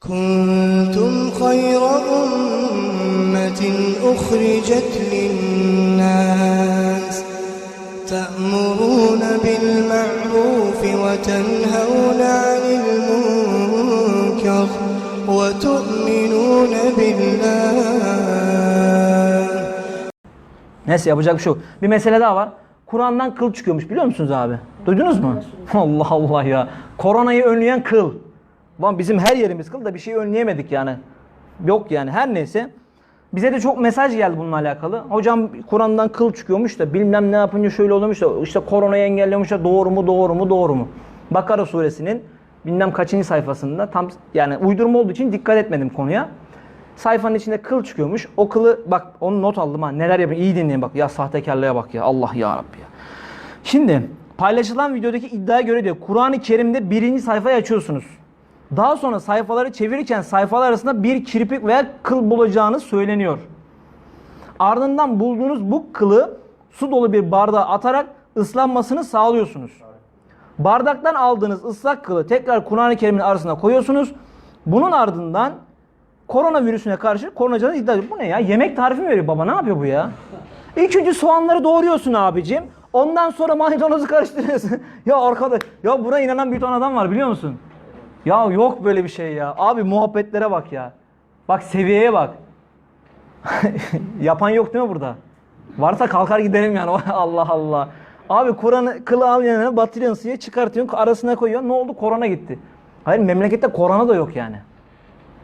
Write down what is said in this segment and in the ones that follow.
كنتم خير أمة أخرجت للناس تأمرون بالمعروف وتنهون عن المنكر وتؤمنون بالله Neyse yapacak bir şey yok. Bir mesele daha var. Kur'an'dan kıl çıkıyormuş biliyor musunuz abi? Duydunuz mu? Allah Allah ya. Koronayı önleyen kıl. Lan bizim her yerimiz kıl da bir şey önleyemedik yani. Yok yani her neyse. Bize de çok mesaj geldi bununla alakalı. Hocam Kur'an'dan kıl çıkıyormuş da bilmem ne yapınca şöyle oluyormuş da işte koronayı engelliyormuş da doğru mu doğru mu doğru mu? Bakara suresinin bilmem kaçıncı sayfasında tam yani uydurma olduğu için dikkat etmedim konuya. Sayfanın içinde kıl çıkıyormuş. O kılı bak onu not aldım ha. Neler yapıyor? İyi dinleyin bak. Ya sahtekarlığa bak ya. Allah ya Rabbi ya. Şimdi paylaşılan videodaki iddiaya göre diyor Kur'an-ı Kerim'de birinci sayfayı açıyorsunuz. Daha sonra sayfaları çevirirken sayfalar arasında bir kirpik veya kıl bulacağınız söyleniyor. Ardından bulduğunuz bu kılı su dolu bir bardağa atarak ıslanmasını sağlıyorsunuz. Bardaktan aldığınız ıslak kılı tekrar Kur'an-ı Kerim'in arasına koyuyorsunuz. Bunun ardından koronavirüsüne karşı korunacağını iddia ediyor. Bu ne ya? Yemek tarifi mi veriyor baba? Ne yapıyor bu ya? İlk önce soğanları doğruyorsun abicim. Ondan sonra maydanozu karıştırıyorsun. ya arkadaş, ya buna inanan bir ton adam var biliyor musun? Ya yok böyle bir şey ya. Abi muhabbetlere bak ya. Bak seviyeye bak. Yapan yok değil mi burada? Varsa kalkar gidelim yani. Allah Allah. Abi Kur'an'ı kılı al yanına batırıyorsun suya çıkartıyorsun arasına koyuyorsun. Ne oldu? Korona gitti. Hayır memlekette korona da yok yani.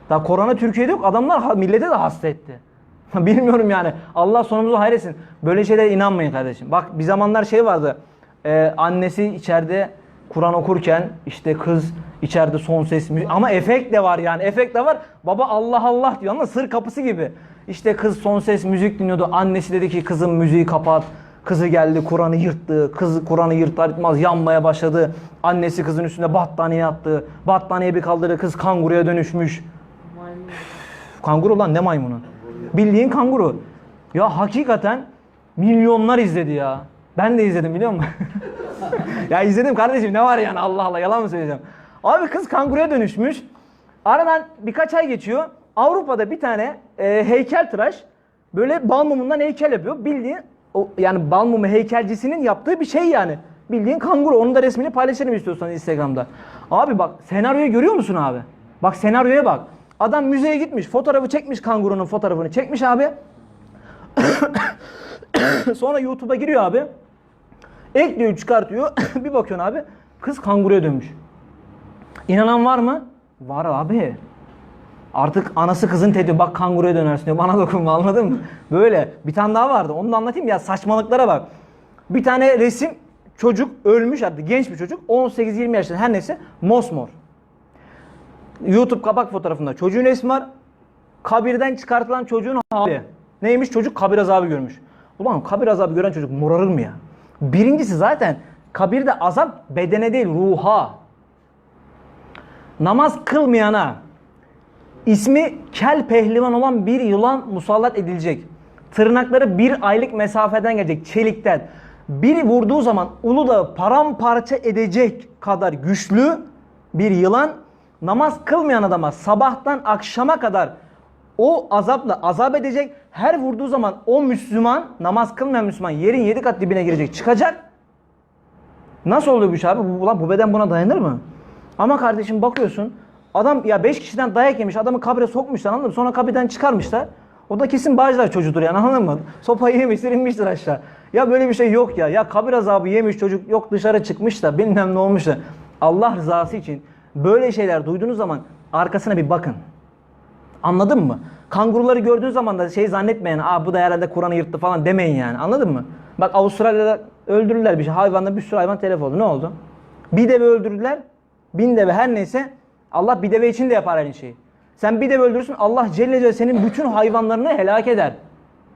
Daha korona Türkiye'de yok. Adamlar millete de hasta etti. Bilmiyorum yani. Allah sonumuzu hayretsin. Böyle şeylere inanmayın kardeşim. Bak bir zamanlar şey vardı. Ee, annesi içeride Kur'an okurken işte kız içeride son ses mü- ama efekt de var yani. Efekt de var. Baba Allah Allah diyor ama sır kapısı gibi. İşte kız son ses müzik dinliyordu. Annesi dedi ki kızım müziği kapat. Kızı geldi Kur'an'ı yırttı. Kız Kur'an'ı yırtar yırtmaz yanmaya başladı. Annesi kızın üstüne battaniye attı. Battaniye bir kaldırdı. Kız kanguruya dönüşmüş. Kanguru lan ne maymunu? Bildiğin kanguru. Ya hakikaten milyonlar izledi ya. Ben de izledim biliyor musun? ya izledim kardeşim ne var yani Allah Allah yalan mı söyleyeceğim? Abi kız kanguruya dönüşmüş. Aradan birkaç ay geçiyor. Avrupa'da bir tane e, heykeltıraş böyle bal mumundan heykel yapıyor. Bildiğin o, yani bal mumu heykelcisinin yaptığı bir şey yani. Bildiğin kanguru. Onun da resmini paylaşırım istiyorsan Instagram'da. Abi bak senaryoyu görüyor musun abi? Bak senaryoya bak. Adam müzeye gitmiş, fotoğrafı çekmiş kangurunun fotoğrafını çekmiş abi. Sonra YouTube'a giriyor abi. Ekliyor, çıkartıyor. bir bakıyorsun abi. Kız kanguruya dönmüş. İnanan var mı? Var abi. Artık anası kızın tedi bak kanguruya dönersin diyor. Bana dokunma anladın mı? Böyle. Bir tane daha vardı. Onu da anlatayım ya saçmalıklara bak. Bir tane resim çocuk ölmüş artık genç bir çocuk. 18-20 yaşında her neyse mosmor. YouTube kapak fotoğrafında çocuğun resmi var. Kabirden çıkartılan çocuğun hali. Neymiş? Çocuk kabir azabı görmüş. Ulan kabir azabı gören çocuk morarır mı ya? Birincisi zaten kabirde azap bedene değil ruha. Namaz kılmayana ismi kel pehlivan olan bir yılan musallat edilecek. Tırnakları bir aylık mesafeden gelecek çelikten. Biri vurduğu zaman Uludağ'ı paramparça edecek kadar güçlü bir yılan namaz kılmayan adama sabahtan akşama kadar o azapla azap edecek. Her vurduğu zaman o Müslüman, namaz kılmayan Müslüman yerin yedi kat dibine girecek, çıkacak. Nasıl oluyor bu iş abi? Bu, ulan bu beden buna dayanır mı? Ama kardeşim bakıyorsun adam ya 5 kişiden dayak yemiş adamı kabre sokmuşlar anladın mı? Sonra kabirden çıkarmışlar. O da kesin Bağcılar çocuğudur yani anladın mı? Sopayı yemiştir inmiştir aşağı. Ya böyle bir şey yok ya. Ya kabir azabı yemiş çocuk yok dışarı çıkmış da bilmem ne olmuş da. Allah rızası için böyle şeyler duyduğunuz zaman arkasına bir bakın. Anladın mı? Kanguruları gördüğün zaman da şey zannetmeyin. Aa bu da herhalde Kur'an'ı yırttı falan demeyin yani. Anladın mı? Bak Avustralya'da öldürdüler bir şey. Hayvanda bir sürü hayvan telef oldu. Ne oldu? Bir deve öldürdüler. Bin deve her neyse. Allah bir deve için de yapar aynı şeyi. Sen bir deve öldürürsün Allah Celle Celle senin bütün hayvanlarını helak eder.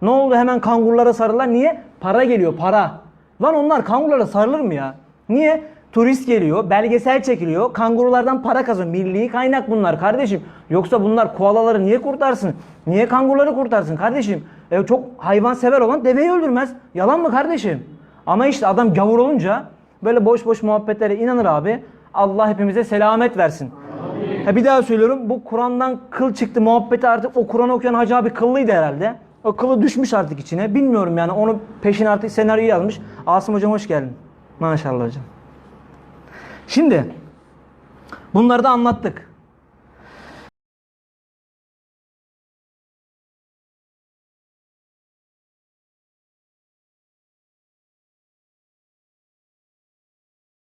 Ne oldu hemen kangurulara sarılar? Niye? Para geliyor para. Lan onlar kangurulara sarılır mı ya? Niye? Turist geliyor, belgesel çekiliyor, kangurulardan para kazanıyor. Milli kaynak bunlar kardeşim. Yoksa bunlar koalaları niye kurtarsın? Niye kanguruları kurtarsın kardeşim? E, çok hayvan sever olan deveyi öldürmez. Yalan mı kardeşim? Ama işte adam gavur olunca böyle boş boş muhabbetlere inanır abi. Allah hepimize selamet versin. Ha bir daha söylüyorum. Bu Kur'an'dan kıl çıktı muhabbeti artık o Kur'an okuyan hacı abi kıllıydı herhalde. O kılı düşmüş artık içine. Bilmiyorum yani onu peşin artık senaryo yazmış. Asım hocam hoş geldin. Maşallah hocam. Şimdi bunları da anlattık.